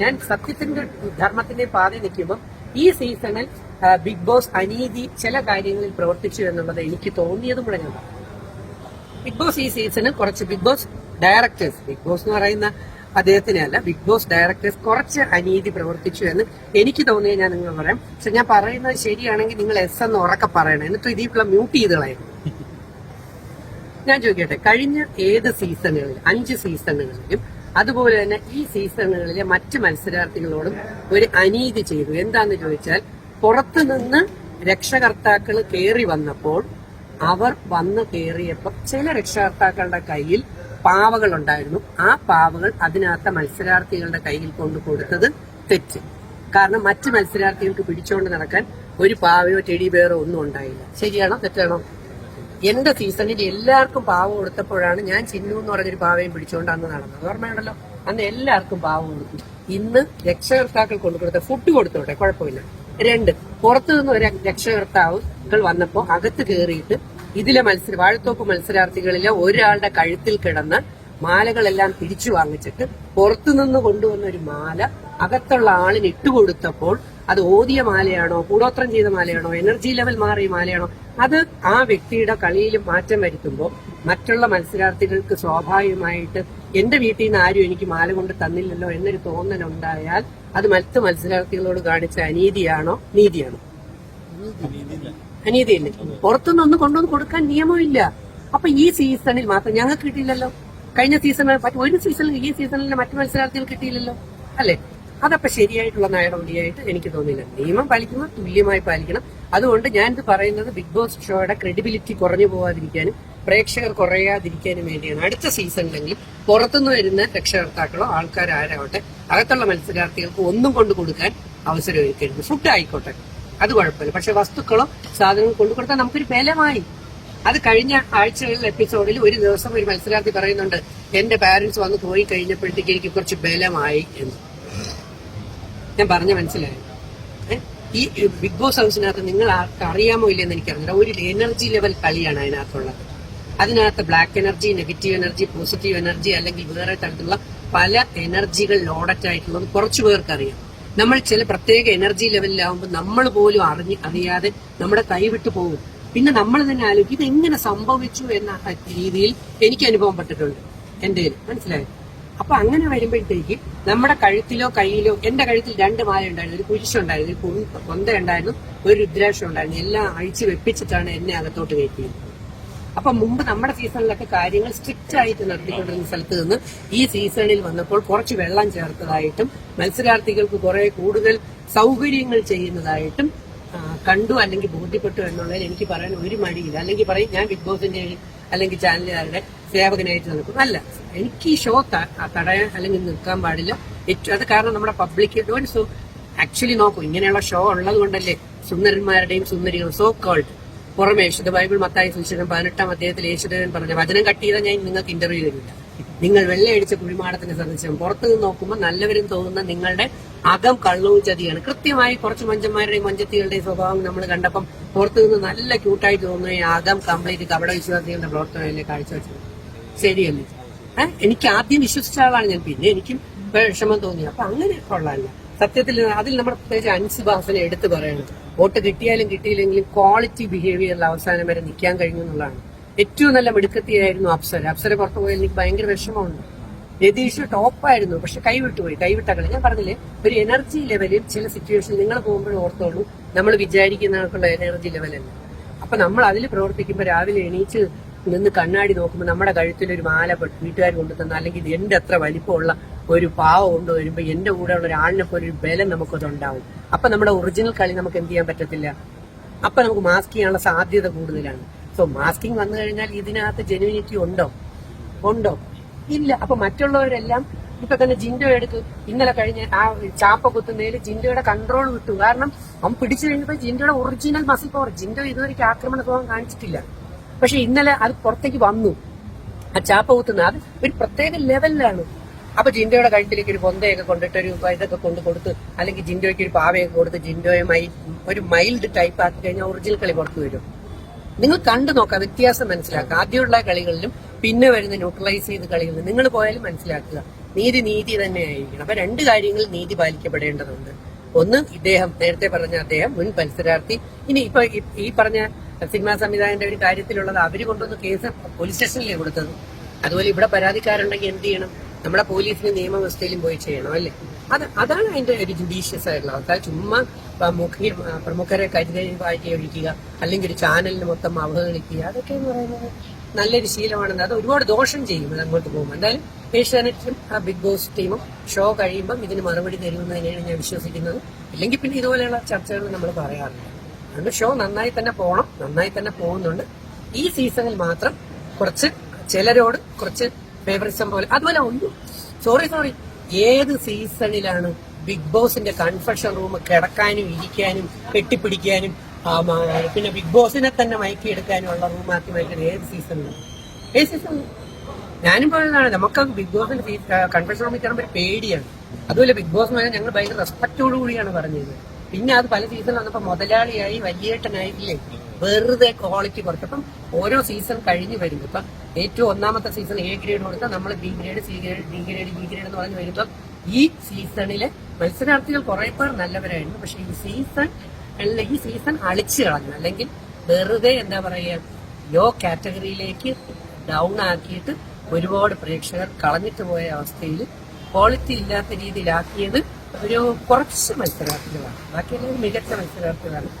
ഞാൻ സത്യത്തിന്റെ ധർമ്മത്തിന്റെ പാതി നിൽക്കുമ്പോൾ ഈ സീസണിൽ ബിഗ് ബോസ് അനീതി ചില കാര്യങ്ങളിൽ പ്രവർത്തിച്ചു എന്നുള്ളത് എനിക്ക് തോന്നിയതും കൂടെ ഞാൻ ബിഗ് ബോസ് ഈ സീസണിൽ കുറച്ച് big boss directors big boss എന്ന് പറയുന്ന അദ്ദേഹത്തിനെ അല്ല ബിഗ് ബോസ് ഡയറക്ടേഴ്സ് കുറച്ച് അനീതി പ്രവർത്തിച്ചു എന്ന് എനിക്ക് തോന്നിയ ഞാൻ നിങ്ങൾ പറയാം. പക്ഷെ ഞാൻ പറയുന്നത് ശരിയാണെങ്കിൽ നിങ്ങൾ എസ് എന്ന് ഉറക്കെ പറയണം. എന്നിട്ട് ഇതിപ്പോൾ മ്യൂട്ട് ചെയ്ത് കളയുന്നു ഞാൻ ചോദിക്കട്ടെ കഴിഞ്ഞ ഏത് സീസണുകളിൽ അഞ്ച് സീസണുകളിലും അതുപോലെ തന്നെ ഈ സീസണുകളിലെ മറ്റ് മത്സരാർത്ഥികളോടും ഒരു അനീതി ചെയ്തു. എന്താന്ന് ചോദിച്ചാൽ പുറത്തുനിന്ന് രക്ഷകർത്താക്കൾ കയറി വന്നപ്പോൾ അവർ വന്ന് കയറിയപ്പോൾ ചില രക്ഷകർത്താക്കളുടെ കയ്യിൽ പാവകൾ ഉണ്ടായിരുന്നു. ആ പാവകൾ അതിനകത്ത മത്സരാർത്ഥികളുടെ കയ്യിൽ കൊണ്ടു കൊടുത്തത് തെറ്റ്. കാരണം മറ്റ് മത്സരാർത്ഥികൾക്ക് പിടിച്ചുകൊണ്ട് നടക്കാൻ ഒരു പാവയോ ടെഡി ബെയറോ ഒന്നും ഉണ്ടായില്ല. ശരിയാണോ തെറ്റാണോ? എന്റെ സീസണിൽ എല്ലാവർക്കും പാവം കൊടുത്തപ്പോഴാണ് ഞാൻ ചിന്നു എന്ന് പറഞ്ഞൊരു പാവയും പിടിച്ചുകൊണ്ട് അന്ന് നടന്നത്. ഓർമ്മയുണ്ടല്ലോ? അന്ന് എല്ലാവർക്കും പാവം കൊടുത്തു ഇന്ന് രക്ഷകർത്താക്കൾ കൊണ്ടു കൊടുത്ത ഫുഡ് കൊടുത്തോട്ടെ? കുഴപ്പമില്ല. രണ്ട് പുറത്തു നിന്ന് ഒരു രക്ഷകർത്താവുകൾ വന്നപ്പോ അകത്ത് കയറിയിട്ട് ഇതിലെ മത്സര വാഴത്തോപ്പ് മത്സരാർത്ഥികളിലെ ഒരാളുടെ കഴുത്തിൽ കിടന്ന് മാലകളെല്ലാം തിരിച്ചു വാങ്ങിച്ചിട്ട് പുറത്തുനിന്ന് കൊണ്ടുവന്ന ഒരു മാല അകത്തുള്ള ആളിന് ഇട്ടുകൊടുത്തപ്പോൾ അത് ഓതിയ മാലയാണോ കൂടോത്രം ചെയ്ത മാലയാണോ എനർജി ലെവൽ മാറിയ മാലയാണോ അത് ആ വ്യക്തിയുടെ കളിയിൽ മാറ്റം വരുത്തുമ്പോൾ മറ്റുള്ള മത്സരാർത്ഥികൾക്ക് സ്വാഭാവികമായിട്ട് എന്റെ വീട്ടിൽ നിന്ന് ആരും എനിക്ക് മാല കൊണ്ട് തന്നില്ലല്ലോ എന്നൊരു തോന്നൽ ഉണ്ടായാൽ അത് മറ്റ് മത്സരാർത്ഥികളോട് കാണിച്ച അനീതിയാണോ നീതിയാണോ? അനീതിയല്ലേ? പുറത്തുനിന്ന് ഒന്ന് കൊണ്ടുവന്ന് കൊടുക്കാൻ നിയമമില്ല. അപ്പൊ ഈ സീസണിൽ മാത്രം ഞങ്ങൾക്ക് കിട്ടിയില്ലല്ലോ. കഴിഞ്ഞ സീസണിൽ ഒരു സീസണിൽ ഈ സീസണിൽ മറ്റു മത്സരാർത്ഥികൾ കിട്ടിയില്ലല്ലോ. അല്ലേ? അതപ്പൊ ശരിയായിട്ടുള്ള നടപടിയായിട്ട് എനിക്ക് തോന്നിയില്ല. നിയമം പാലിക്കുമ്പോൾ തുല്യമായി പാലിക്കണം. അതുകൊണ്ട് ഞാൻ ഇത് പറയുന്നത് ബിഗ് ബോസ് ഷോയുടെ ക്രെഡിബിലിറ്റി കുറഞ്ഞു പോകാതിരിക്കാനും പ്രേക്ഷകർ കുറയാതിരിക്കാനും വേണ്ടിയാണ്. അടുത്ത സീസണിലെങ്കിൽ പുറത്തുനിന്ന് വരുന്ന രക്ഷകർത്താക്കളോ ആൾക്കാരാരാവട്ടെ അകത്തുള്ള മത്സരാർത്ഥികൾക്ക് ഒന്നും കൊണ്ടു കൊടുക്കാൻ അവസരം ഒരുക്കരുത്. ഫുഡ് ആയിക്കോട്ടെ. അത് കുഴപ്പമില്ല. പക്ഷെ വസ്തുക്കളോ സാധനങ്ങൾ കൊണ്ടു കൊടുത്താൽ നമുക്കൊരു ബലമായി. അത് കഴിഞ്ഞ ആഴ്ചകളിൽ എപ്പിസോഡിൽ ഒരു ദിവസം ഒരു മത്സരാർത്ഥി പറയുന്നുണ്ട് എന്റെ പാരന്റ്സ് വന്ന് പോയി കഴിഞ്ഞപ്പോഴത്തേക്ക് എനിക്ക് കുറച്ച് ബലമായി എന്ന്. ഞാൻ പറഞ്ഞ മനസ്സിലായി? ഈ ബിഗ് ബോസ് ഹൗസിനകത്ത് നിങ്ങൾ ആർക്ക് അറിയാമോ ഇല്ലെന്ന് എനിക്കറിഞ്ഞില്ല ഒരു എനർജി ലെവൽ കളിയാണ് അതിനകത്തുള്ളത്. അതിനകത്ത് black energy negative energy positive energy അല്ലെങ്കിൽ വേറെ തരത്തിലുള്ള പല എനർജികൾ ലോഡറ്റ് ആയിട്ടുള്ളത് കുറച്ചു പേർക്ക് അറിയാം നമ്മൾ ചില പ്രത്യേക എനർജി ലെവലിലാവുമ്പോൾ നമ്മൾ പോലും അറിഞ്ഞ് അറിയാതെ നമ്മുടെ കൈവിട്ട് പോകും. പിന്നെ നമ്മൾ തന്നെ ആലോചിക്കും ഇത് എങ്ങനെ സംഭവിച്ചു എന്ന രീതിയിൽ എനിക്ക് അനുഭവപ്പെട്ടിട്ടുണ്ട് എന്റെ മനസ്സിലായോ? അപ്പൊ അങ്ങനെ വരുമ്പോഴത്തേക്ക് നമ്മുടെ കഴുത്തിലോ കയ്യിലോ എന്റെ കഴുത്തിൽ രണ്ട് മാല ഉണ്ടായിരുന്നു. ഒരു കുരിശുണ്ടായിരുന്നു ഒരു കൊന്ത- ഉണ്ടായിരുന്നു ഒരു രുദ്രാക്ഷം ഉണ്ടായിരുന്നു. എല്ലാം അഴിച്ചു വെപ്പിച്ചിട്ടാണ് എന്നെ അകത്തോട്ട് കയറ്റിയത്. അപ്പൊ മുമ്പ് നമ്മുടെ സീസണിലൊക്കെ കാര്യങ്ങൾ സ്ട്രിക്റ്റ് ആയിട്ട് നടത്തിക്കൊണ്ടിരുന്ന സ്ഥലത്ത് നിന്ന് ഈ സീസണിൽ വന്നപ്പോൾ കുറച്ച് വെള്ളം ചേർത്തതായിട്ടും മത്സരാർത്ഥികൾക്ക് കുറെ കൂടുതൽ സൗകര്യങ്ങൾ ചെയ്യുന്നതായിട്ടും കണ്ടു അല്ലെങ്കിൽ ബോധ്യപ്പെട്ടു എന്നുള്ളതിൽ എനിക്ക് പറയാൻ ഒരു മടിയില്ല. അല്ലെങ്കിൽ പറയും ഞാൻ ബിഗ് ബോസിന്റെ അല്ലെങ്കിൽ ചാനലുകാരുടെ സേവകനായിട്ട് നിൽക്കും അല്ല എനിക്ക് ഈ ഷോ തടയാൻ അല്ലെങ്കിൽ നിൽക്കാൻ പാടില്ല. ഏറ്റവും അത് കാരണം നമ്മുടെ പബ്ലിക് സോ ആക്ച്വലി നോക്കൂ ഇങ്ങനെയുള്ള ഷോ ഉള്ളത് കൊണ്ടല്ലേ സുന്ദരന്മാരുടെയും സുന്ദരികളും സോ കോൾഡ് പുറമെ വിശുദ്ധ ബൈബിൾ മത്തായി സുശീലൻ പതിനെട്ടാം അദ്ദേഹത്തിൽ യേശുദേവൻ പറഞ്ഞ വചനം കട്ട് ചെയ്താൽ ഞാൻ നിങ്ങൾക്ക് ഇന്റർവ്യൂ തരില്ല. നിങ്ങൾ വെള്ളയടിച്ച കുഴിമാടത്തിന് സന്ദർശനം പുറത്തു നിന്ന് നോക്കുമ്പോൾ നല്ലവരും തോന്നുന്ന നിങ്ങളുടെ അകം കള്ളവും ചതിയാണ്. കൃത്യമായി കുറച്ച് മഞ്ചന്മാരുടെയും മഞ്ചത്തികളുടെയും സ്വഭാവം നമ്മൾ കണ്ടപ്പം പുറത്തു നിന്ന് നല്ല ക്യൂട്ടായി തോന്നുന്ന ഈ അകം കംപ്ലീറ്റ് കപട വിശ്വാസികളുടെ പ്രവർത്തനമല്ലേ കാഴ്ചവെച്ചത്. ശരിയല്ലേ ഏഹ് എനിക്ക് ആദ്യം വിശ്വസിച്ച ആളാണ് ഞാൻ. പിന്നെ എനിക്കും വിഷമം തോന്നി. അപ്പൊ അങ്ങനെ കൊള്ളാല്ല. സത്യത്തിൽ അതിൽ നമ്മുടെ പ്രത്യേകിച്ച് അൻസുഭാസനെ എടുത്തു പറയണം. വോട്ട് കിട്ടിയാലും കിട്ടിയില്ലെങ്കിലും ക്വാളിറ്റി ബിഹേവിയറിൽ അവസാനം വരെ നിൽക്കാൻ കഴിഞ്ഞു എന്നുള്ളതാണ്. ഏറ്റവും നല്ല മിടുക്കത്തിയായിരുന്നു അപ്സര. അപ്സര പുറത്തു പോയാൽ എനിക്ക് ഭയങ്കര വിഷമമുണ്ട്. രതീഷ് ടോപ്പായിരുന്നു പക്ഷെ കൈവിട്ട കളി. ഞാൻ പറഞ്ഞില്ലേ ഒരു എനർജി ലെവലിൽ ചില സിറ്റുവേഷനിൽ നിങ്ങൾ പോകുമ്പോഴും ഓർത്തോളൂ. നമ്മൾ വിചാരിക്കുന്നവർക്കുള്ള എനർജി ലെവലല്ല അപ്പൊ നമ്മൾ അതിൽ പ്രവർത്തിക്കുമ്പോൾ രാവിലെ എണീച്ച് നിന്ന് കണ്ണാടി നോക്കുമ്പോൾ നമ്മുടെ കഴുത്തിൽ ഒരു മാല വീട്ടുകാർ കൊണ്ടുതന്ന അല്ലെങ്കിൽ എന്റെ അത്ര വലിപ്പമുള്ള ഒരു പാവ കൊണ്ടുവരുമ്പോൾ എന്റെ കൂടെ ഉള്ള ഒരാളിനെ പോലെ ഒരു ബലം നമുക്കത് ഉണ്ടാവും അപ്പൊ നമ്മുടെ ഒറിജിനൽ കളി നമുക്ക് എന്ത് ചെയ്യാൻ പറ്റത്തില്ല? അപ്പൊ നമുക്ക് മാസ്ക് ചെയ്യാനുള്ള സാധ്യത കൂടുതലാണ്. സോ മാസ്കിങ് വന്നു കഴിഞ്ഞാൽ ഇതിനകത്ത് ജെനുവിനിറ്റി ഉണ്ടോ? ഉണ്ടോ? ഇല്ല. അപ്പൊ മറ്റുള്ളവരെല്ലാം ഇപ്പൊ തന്നെ ജിൻഡോ എടുത്ത് ഇന്നലെ കഴിഞ്ഞ ആ ചാപ്പ കുത്തുന്നതിൽ ജിൻഡോയുടെ കൺട്രോൾ വിട്ടു. കാരണം അവൻ പിടിച്ചു കഴിഞ്ഞപ്പോ ജിൻഡോയുടെ ഒറിജിനൽ മസിൽ പവർ ജിൻഡോ ഇതുവരെയ്ക്ക് ആക്രമണ സ്വഭാവം കാണിച്ചിട്ടില്ല. പക്ഷെ ഇന്നലെ അത് പുറത്തേക്ക് വന്നു. ആ ചാപ്പ കുത്തുന്ന അത് ഒരു പ്രത്യേക ലെവലിലാണ്. അപ്പൊ ജിൻഡോയുടെ കഴുത്തിലേക്ക് ഒരു പൊന്തയൊക്കെ കൊണ്ടിട്ട് ഒരു ഇതൊക്കെ കൊണ്ട് കൊടുത്ത് അല്ലെങ്കിൽ ജിൻഡോയ്ക്ക് ഒരു പാവയൊക്കെ കൊടുത്ത് ജിൻഡോയെ മൈ ഒരു മൈൽഡ് ടൈപ്പ് ആക്കി കഴിഞ്ഞാൽ ഒറിജിനൽ കളി പുറത്തു വരും. നിങ്ങൾ കണ്ടു നോക്കാം വ്യത്യാസം മനസ്സിലാക്കുക. ആദ്യമുള്ള കളികളിലും പിന്നെ വരുന്ന ന്യൂട്രലൈസ് ചെയ്ത കളികളിലും നിങ്ങൾ പോയാലും മനസ്സിലാക്കുക. നീതി നീതി തന്നെ ആയിരിക്കണം അപ്പൊ രണ്ട് കാര്യങ്ങൾ നീതി പാലിക്കപ്പെടേണ്ടതുണ്ട്. ഒന്ന് ഇദ്ദേഹം നേരത്തെ പറഞ്ഞ അദ്ദേഹം മുൻ മത്സരാർത്ഥി. ഇനി ഇപ്പൊ ഈ പറഞ്ഞ സിനിമാ സംവിധായകന്റെ ഒരു കാര്യത്തിലുള്ളത് അവർ കൊണ്ടുവന്ന് കേസ് പോലീസ് സ്റ്റേഷനിലേ കൊടുത്തത്. അതുപോലെ ഇവിടെ പരാതിക്കാരുണ്ടെങ്കിൽ എന്ത് ചെയ്യണം? നമ്മുടെ പോലീസിന് നിയമവ്യവസ്ഥയിലും പോയി ചെയ്യണം അല്ലേ? അത് അതാണ് അതിന്റെ ഒരു ജുഡീഷ്യസ് ആയിട്ടുള്ള അവസ്ഥ. ചുമ്മാ മുഖ്യ പ്രമുഖരെ കരുതൽ വായിക്കി ഒഴിക്കുക അല്ലെങ്കിൽ ഒരു ചാനലിന് മൊത്തം അവഹേളിക്കുക അതൊക്കെ എന്ന് പറയുന്നത് നല്ലൊരു ശീലമാണെന്ന് അത് ഒരുപാട് ദോഷം ചെയ്യും അത് അങ്ങോട്ട് പോകുമ്പോൾ. എന്തായാലും ഏഷ്യാനെറ്റും ആ ബിഗ് ബോസ് ടീമും ഷോ കഴിയുമ്പം ഇതിന് മറുപടി തരുമെന്ന് തന്നെയാണ് ഞാൻ വിശ്വസിക്കുന്നത്. ഇല്ലെങ്കിൽ പിന്നെ ഇതുപോലെയുള്ള ചർച്ചകൾ നമ്മൾ പറയാറില്ല. അതുകൊണ്ട് ഷോ നന്നായി തന്നെ പോകണം നന്നായി തന്നെ പോകുന്നുണ്ട്. ഈ സീസണിൽ മാത്രം കുറച്ച് ചിലരോട് കുറച്ച് ഫേവറിസം പോലെ അതുപോലെ ഒന്നും സോറി സോറി ഏത് സീസണിലാണ് ബിഗ് ബോസിന്റെ കൺഫെഷൻ റൂം കിടക്കാനും ഇരിക്കാനും കെട്ടിപ്പിടിക്കാനും പിന്നെ ബിഗ് ബോസിനെ തന്നെ മയക്കിയെടുക്കാനും ഉള്ള റൂമാക്കി മാറ്റുന്നത് ഏത് സീസണിലാണ് ഏത് സീസൺ ഞാനും പറയുന്നതാണ് നമുക്ക് ബിഗ് ബോസിന്റെ കൺഫെഷൻ റൂമിൽ കയറുമ്പോൾ പേടിയാണ്. അതുപോലെ ബിഗ് ബോസ് ഞങ്ങൾ ഭയങ്കര റെസ്പെക്റ്റോടു കൂടിയാണ് പറഞ്ഞത് പിന്നെ അത് പല സീസൺ വന്നപ്പോൾ മുതലാളിയായി വലിയേട്ടനായിട്ടില്ലേ? വെറുതെ ക്വാളിറ്റി കുറച്ചപ്പം ഓരോ സീസൺ കഴിഞ്ഞ് വരുമ്പോൾ ഇപ്പം ഏറ്റവും ഒന്നാമത്തെ സീസൺ എ ഗ്രേഡ് കൊടുത്താൽ നമ്മൾ B grade C grade D grade B grade എന്ന് പറഞ്ഞ് വരുമ്പം ഈ സീസണിലെ മത്സരാർത്ഥികൾ കുറെ പേർ നല്ലവരായിരുന്നു. പക്ഷെ ഈ സീസൺ അല്ല ഈ സീസൺ അളിച്ചു കളഞ്ഞു. അല്ലെങ്കിൽ വെറുതെ എന്താ പറയുക ലോ കാറ്റഗറിയിലേക്ക് ഡൗൺ ആക്കിയിട്ട് ഒരുപാട് പ്രേക്ഷകർ കളഞ്ഞിട്ട് പോയ അവസ്ഥയിൽ ക്വാളിറ്റി ഇല്ലാത്ത രീതിയിലാക്കിയത് ഒരു കുറച്ച് മത്സരാർത്ഥികളാണ്. ബാക്കി എല്ലാവരും മികച്ച മത്സരാർത്ഥികളാണ്.